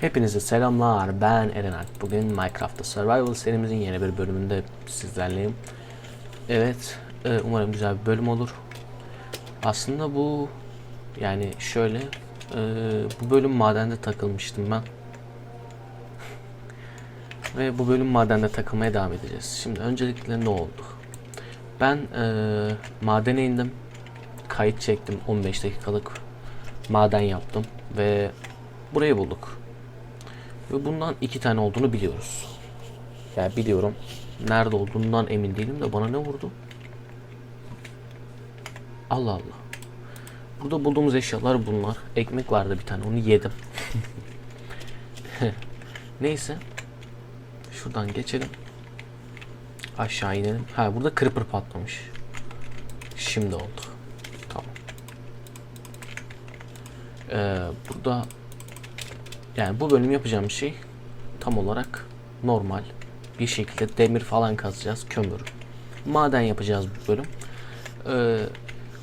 Hepinize selamlar. Ben Eren Alp. Bugün Minecraft'ta Survival serimizin yeni bir bölümünde sizlerleyim. Evet, e, umarım güzel bir bölüm olur. Aslında bu yani şöyle e, bu bölüm madende takılmıştım ben. Ve bu bölüm madende takılmaya devam edeceğiz. Şimdi öncelikle ne oldu? Ben e, madene indim. Kayıt çektim 15 dakikalık maden yaptım ve burayı bulduk. Ve bundan iki tane olduğunu biliyoruz. Yani biliyorum. Nerede olduğundan emin değilim de bana ne vurdu? Allah Allah. Burada bulduğumuz eşyalar bunlar. Ekmek vardı bir tane onu yedim. Neyse. Şuradan geçelim. Aşağı inelim. Ha burada creeper patlamış. Şimdi oldu. Tamam. Ee, burada yani bu bölüm yapacağım şey tam olarak normal bir şekilde demir falan kazacağız, kömür. Maden yapacağız bu bölüm. Ee,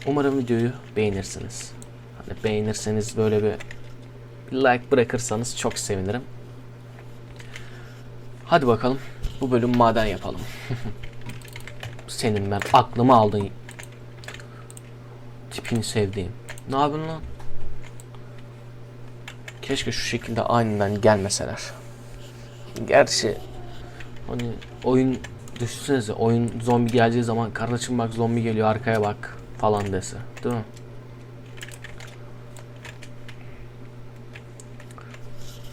umarım videoyu beğenirsiniz. Hani beğenirseniz böyle bir like bırakırsanız çok sevinirim. Hadi bakalım bu bölüm maden yapalım. Senin ben aklımı aldın. Tipini sevdiğim. Ne yapıyorsun lan? Keşke şu şekilde aniden gelmeseler. Gerçi hani oyun düşünsenize oyun zombi geleceği zaman kardeşim bak zombi geliyor arkaya bak falan dese değil mi?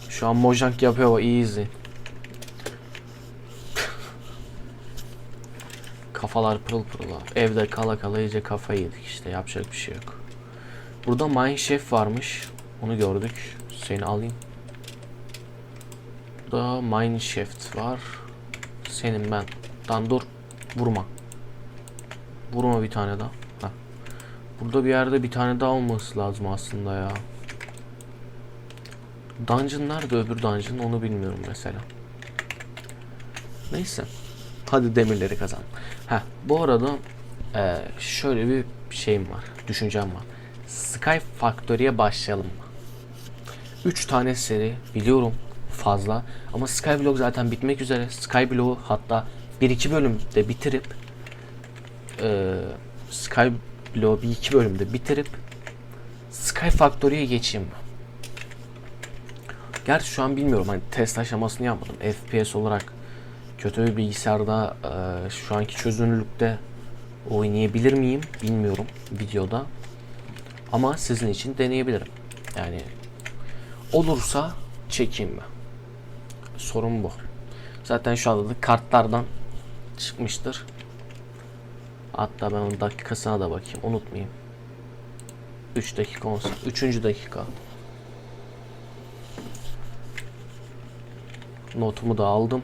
Şu an Mojang yapıyor o iyi izleyin. Kafalar pırıl pırıl abi. Evde kala kala iyice kafayı yedik işte yapacak bir şey yok. Burada Mine Chef varmış. Onu gördük. Seni alayım. Burada Mine Shaft var. Senin ben. Dan dur. Vurma. Vurma bir tane daha. Heh. Burada bir yerde bir tane daha olması lazım aslında ya. Dungeon nerede öbür dungeon onu bilmiyorum mesela. Neyse. Hadi demirleri kazan. Ha bu arada eee, şöyle bir şeyim var. Düşüncem var. Sky Factory'e başlayalım mı? 3 tane seri biliyorum fazla ama Skyblock zaten bitmek üzere. Skyblock'u hatta 1-2 bölümde bitirip eee Skyblock'u bir iki bölümde bitirip Sky Factory'ye geçeyim mi? Gerçi şu an bilmiyorum hani test aşamasını yapmadım. FPS olarak kötü bir bilgisayarda eee, şu anki çözünürlükte oynayabilir miyim bilmiyorum videoda. Ama sizin için deneyebilirim. Yani olursa çekeyim mi? Sorun bu. Zaten şu anda da kartlardan çıkmıştır. Hatta ben onun dakikasına da bakayım. Unutmayayım. 3 dakika olsun. 3. dakika. Notumu da aldım.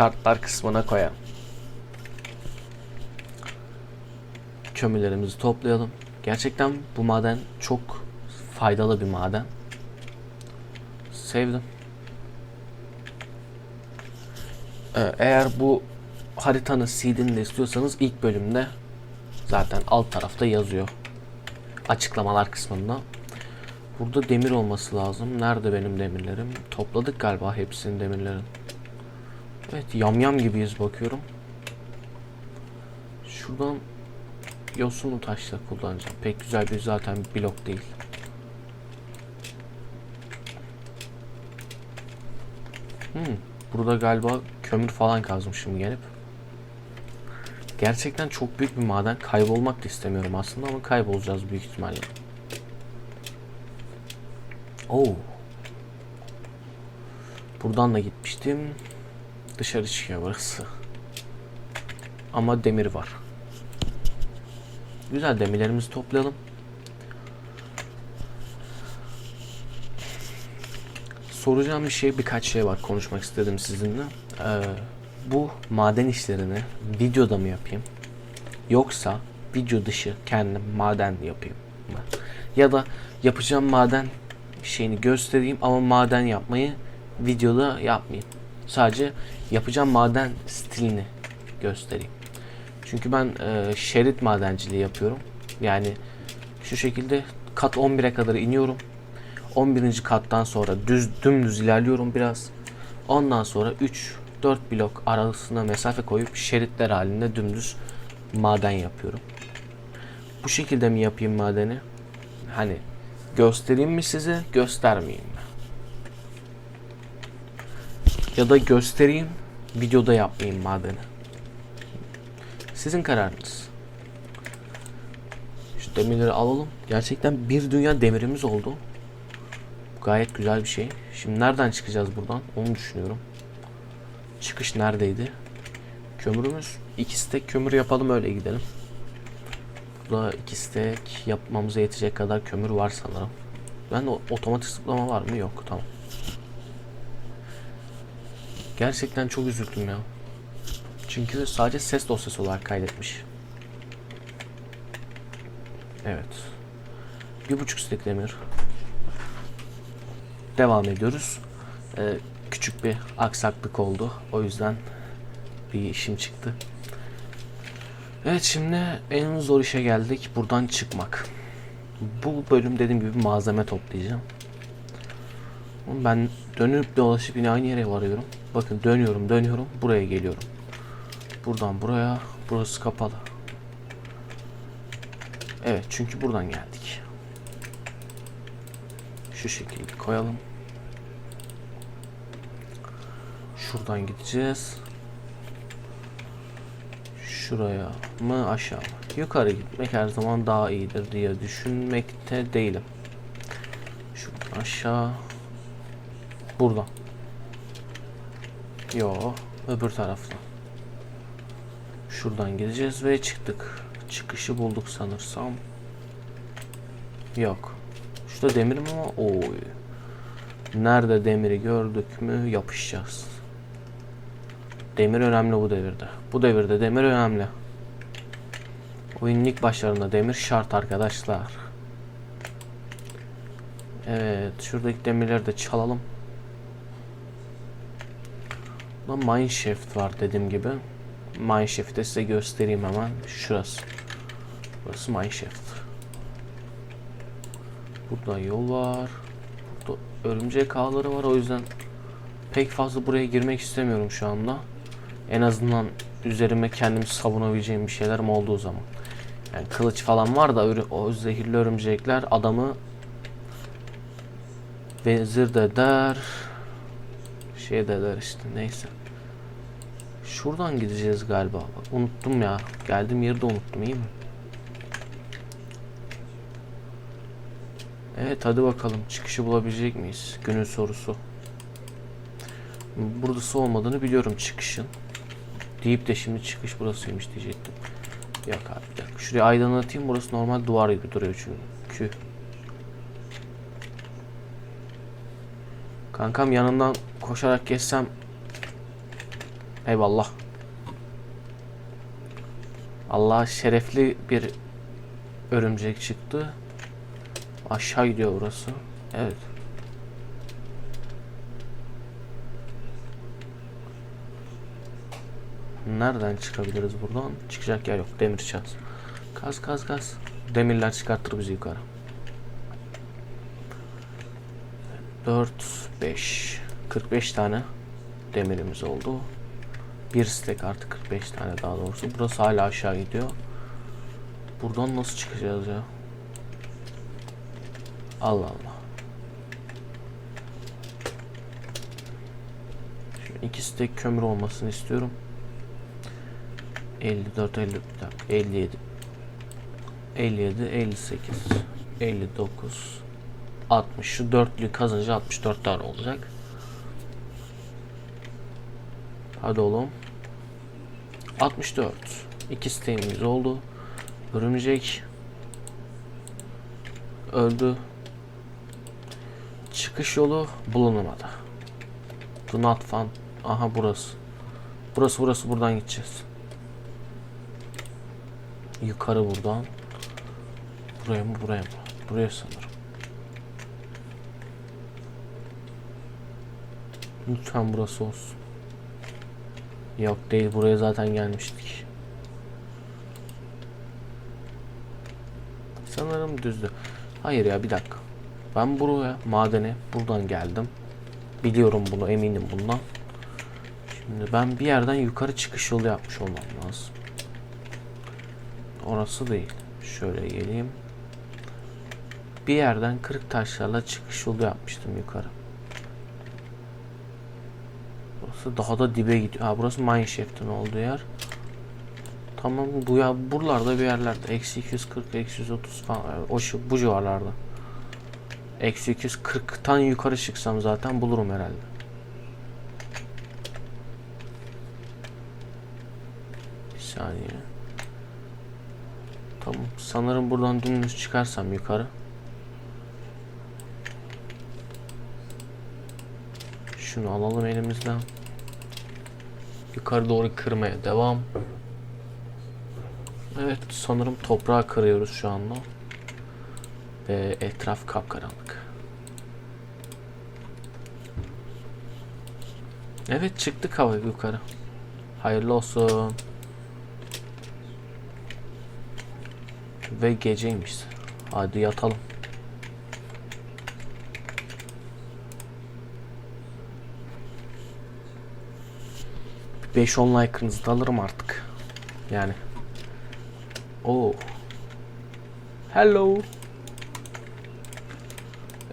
Kartlar kısmına koyalım. Kömürlerimizi toplayalım. Gerçekten bu maden çok faydalı bir maden. Sevdim. Ee, eğer bu haritanın seedini de istiyorsanız ilk bölümde zaten alt tarafta yazıyor. Açıklamalar kısmında. Burada demir olması lazım. Nerede benim demirlerim? Topladık galiba hepsinin demirlerin. Evet yamyam gibiyiz bakıyorum. Şuradan yosunlu taşla kullanacağım. Pek güzel bir zaten blok değil. Hmm, burada galiba kömür falan kazmışım gelip. Gerçekten çok büyük bir maden. Kaybolmak da istemiyorum aslında ama kaybolacağız büyük ihtimalle. Oo. Buradan da gitmiştim. Dışarı çıkıyor burası. Ama demir var. Güzel demirlerimizi toplayalım. Soracağım bir şey birkaç şey var konuşmak istedim sizinle. Ee, bu maden işlerini videoda mı yapayım? Yoksa video dışı kendim maden yapayım mı? Ya da yapacağım maden şeyini göstereyim ama maden yapmayı videoda yapmayayım. Sadece yapacağım maden stilini göstereyim. Çünkü ben e, şerit madenciliği yapıyorum. Yani şu şekilde kat 11'e kadar iniyorum. 11. kattan sonra düz dümdüz ilerliyorum biraz. Ondan sonra 3 4 blok arasına mesafe koyup şeritler halinde dümdüz maden yapıyorum. Bu şekilde mi yapayım madeni? Hani göstereyim mi size, göstermeyeyim mi? Ya da göstereyim, videoda yapmayayım madeni. Sizin kararınız. Şu demirleri alalım. Gerçekten bir dünya demirimiz oldu. Gayet güzel bir şey. Şimdi nereden çıkacağız buradan? Onu düşünüyorum. Çıkış neredeydi? Kömürümüz. iki stek kömür yapalım öyle gidelim. Burada iki stek yapmamıza yetecek kadar kömür var sanırım. Ben de otomatik zıplama var mı? Yok. Tamam. Gerçekten çok üzüldüm ya. Çünkü sadece ses dosyası olarak kaydetmiş. Evet. Bir buçuk stek demir. Devam ediyoruz. Ee, küçük bir aksaklık oldu. O yüzden bir işim çıktı. Evet şimdi en zor işe geldik. Buradan çıkmak. Bu bölüm dediğim gibi malzeme toplayacağım. Ben dönüp dolaşıp yine aynı yere varıyorum. Bakın dönüyorum dönüyorum buraya geliyorum. Buradan buraya burası kapalı. Evet çünkü buradan geldik. Şu şekilde koyalım. Şuradan gideceğiz. Şuraya mı aşağı mı? Yukarı gitmek her zaman daha iyidir diye düşünmekte değilim. Şuradan aşağı. Buradan. Yo, öbür taraftan. Şuradan gideceğiz ve çıktık. Çıkışı bulduk sanırsam. Yok. Şurada demir mi var? Oy. Nerede demiri gördük mü yapışacağız. Demir önemli bu devirde. Bu devirde demir önemli. Oyunun ilk başlarında demir şart arkadaşlar. Evet, şuradaki demirleri de çalalım. Burada mineshaft var dediğim gibi. Mineshaft'i de size göstereyim hemen. Şurası. Burası mineshaft. Burada yol var. Burada örümcek ağları var o yüzden pek fazla buraya girmek istemiyorum şu anda. En azından üzerime kendimi savunabileceğim bir şeylerim olduğu zaman. Yani kılıç falan var da o zehirli örümcekler adamı vezir de der şey de der işte neyse. Şuradan gideceğiz galiba. Bak, unuttum ya. Geldiğim yeri de unuttum iyi mi? Evet hadi bakalım çıkışı bulabilecek miyiz? Günün sorusu. Burası olmadığını biliyorum çıkışın. Deyip de şimdi çıkış burasıymış diyecektim. Yok abi bir dakika. Şurayı aydınlatayım. Burası normal duvar gibi duruyor çünkü. Kankam yanından koşarak geçsem Eyvallah. Allah şerefli bir örümcek çıktı. Aşağı gidiyor burası. Evet. Nereden çıkabiliriz buradan? Çıkacak yer yok. Demir çat. Kaz kaz kaz. Demirler çıkartır bizi yukarı. 4 5 45 tane demirimiz oldu. Bir stack artı 45 tane daha doğrusu. Burası hala aşağı gidiyor. Buradan nasıl çıkacağız ya? Allah Allah. Şimdi iki stack kömür olmasını istiyorum. 54 50 bir dakika, 57 57 58 59 60 şu dörtlü kazanınca 64 tane olacak. Hadi oğlum. 64. İki steğimiz oldu. Örümcek öldü. Çıkış yolu bulunamadı. Do not found. Aha burası. Burası burası buradan gideceğiz. Yukarı buradan. Buraya mı buraya mı? Buraya sanırım. Lütfen burası olsun. Yok değil buraya zaten gelmiştik. Sanırım düzdü. Hayır ya bir dakika. Ben buraya madene buradan geldim. Biliyorum bunu eminim bundan. Şimdi ben bir yerden yukarı çıkış yolu yapmış olmam lazım. Orası değil. Şöyle geleyim. Bir yerden kırık taşlarla çıkış yolu yapmıştım yukarı. Daha da dibe gidiyor. Ha burası mineshaft'ın olduğu yer. Tamam bu ya buralarda bir yerlerde. Eksi 240, eksi 130 falan. O şu bu civarlarda. Eksi 240'tan yukarı çıksam zaten bulurum herhalde. Bir saniye. Tamam. Sanırım buradan dümdüz çıkarsam yukarı. Şunu alalım elimizden. Yukarı doğru kırmaya devam. Evet sanırım toprağı kırıyoruz şu anda. Ve etraf kapkaranlık. Evet çıktık hava yukarı. Hayırlı olsun. Ve geceymiş. Hadi yatalım. 5-10 like'ınızı da alırım artık. Yani. Oo. Hello.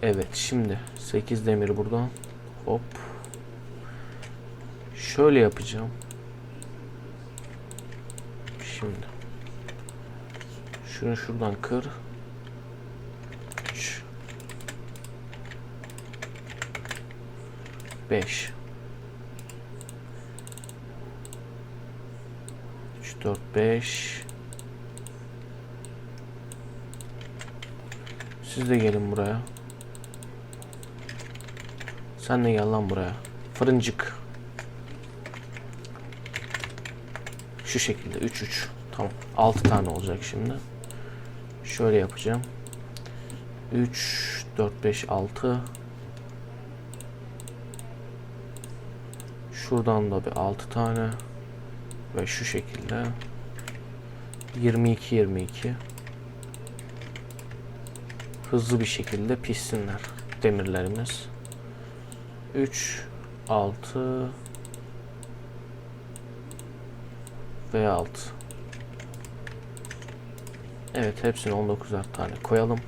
Evet şimdi 8 demir buradan. Hop. Şöyle yapacağım. Şimdi. Şunu şuradan kır. 3 5 3 4 5 Siz de gelin buraya. Sen de gel lan buraya. Fırıncık. Şu şekilde 3 3. Tamam. 6 tane olacak şimdi. Şöyle yapacağım. 3 4 5 6 Şuradan da bir 6 tane ve şu şekilde 22 22 hızlı bir şekilde pişsinler demirlerimiz. 3 6 ve 6 Evet hepsini 19'ar tane koyalım.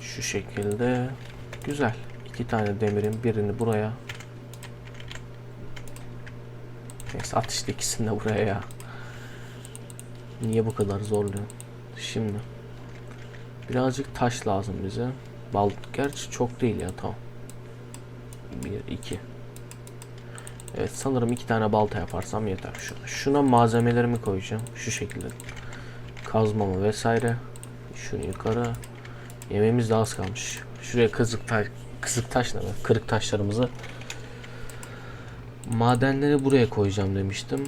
Şu şekilde güzel. İki tane demirin birini buraya. Neyse at ikisini de buraya ya. Niye bu kadar zorluyor? Şimdi birazcık taş lazım bize. Bal gerçi çok değil ya tamam. Bir iki. Evet sanırım iki tane balta yaparsam yeter. Şuna, şuna malzemelerimi koyacağım. Şu şekilde. Kazmamı vesaire. Şunu yukarı. Yemeğimiz de az kalmış. Şuraya kızık taş, kızık taş ne be? Kırık taşlarımızı. Madenleri buraya koyacağım demiştim.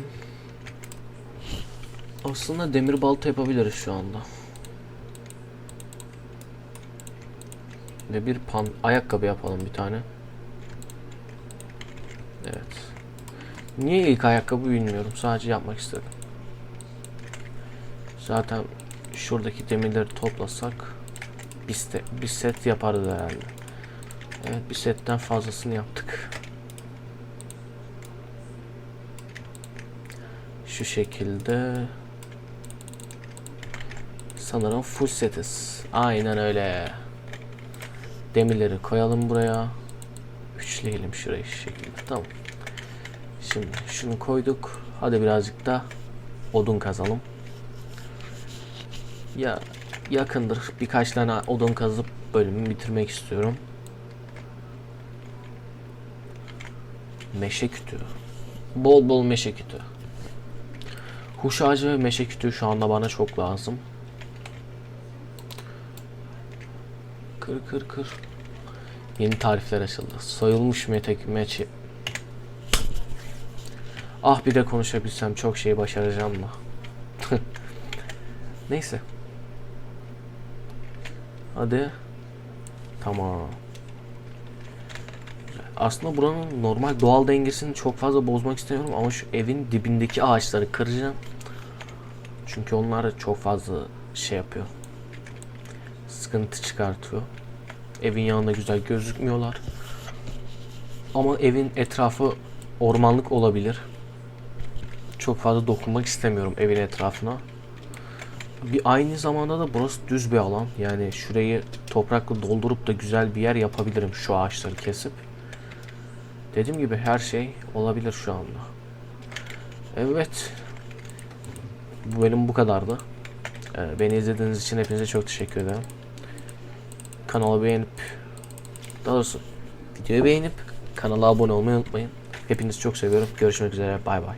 Aslında demir balta yapabiliriz şu anda. Ve bir pan ayakkabı yapalım bir tane. Evet. Niye ilk ayakkabı bilmiyorum. Sadece yapmak istedim. Zaten şuradaki demirleri toplasak bir, bir set yaparız herhalde. Evet bir setten fazlasını yaptık. Şu şekilde sanırım full setiz. Aynen öyle. Demirleri koyalım buraya. Üçleyelim şurayı şu şekilde. Tamam. Şimdi şunu koyduk. Hadi birazcık da odun kazalım. Ya yakındır. Birkaç tane odun kazıp bölümü bitirmek istiyorum. Meşe kütüğü. Bol bol meşe kütüğü. Huş ağacı ve meşe kütüğü şu anda bana çok lazım. Kır kır kır. Yeni tarifler açıldı. Soyulmuş metek meçi. Ah bir de konuşabilsem çok şey başaracağım da. Neyse. Hadi. Tamam. Aslında buranın normal doğal dengesini çok fazla bozmak istemiyorum ama şu evin dibindeki ağaçları kıracağım. Çünkü onlar çok fazla şey yapıyor. Sıkıntı çıkartıyor. Evin yanında güzel gözükmüyorlar. Ama evin etrafı ormanlık olabilir. Çok fazla dokunmak istemiyorum evin etrafına. Bir aynı zamanda da burası düz bir alan. Yani şurayı toprakla doldurup da güzel bir yer yapabilirim şu ağaçları kesip. Dediğim gibi her şey olabilir şu anda. Evet. Bu bölüm bu kadardı. Ee, beni izlediğiniz için hepinize çok teşekkür ederim. Kanala beğenip daha doğrusu videoyu beğenip kanala abone olmayı unutmayın. Hepinizi çok seviyorum. Görüşmek üzere. Bay bay.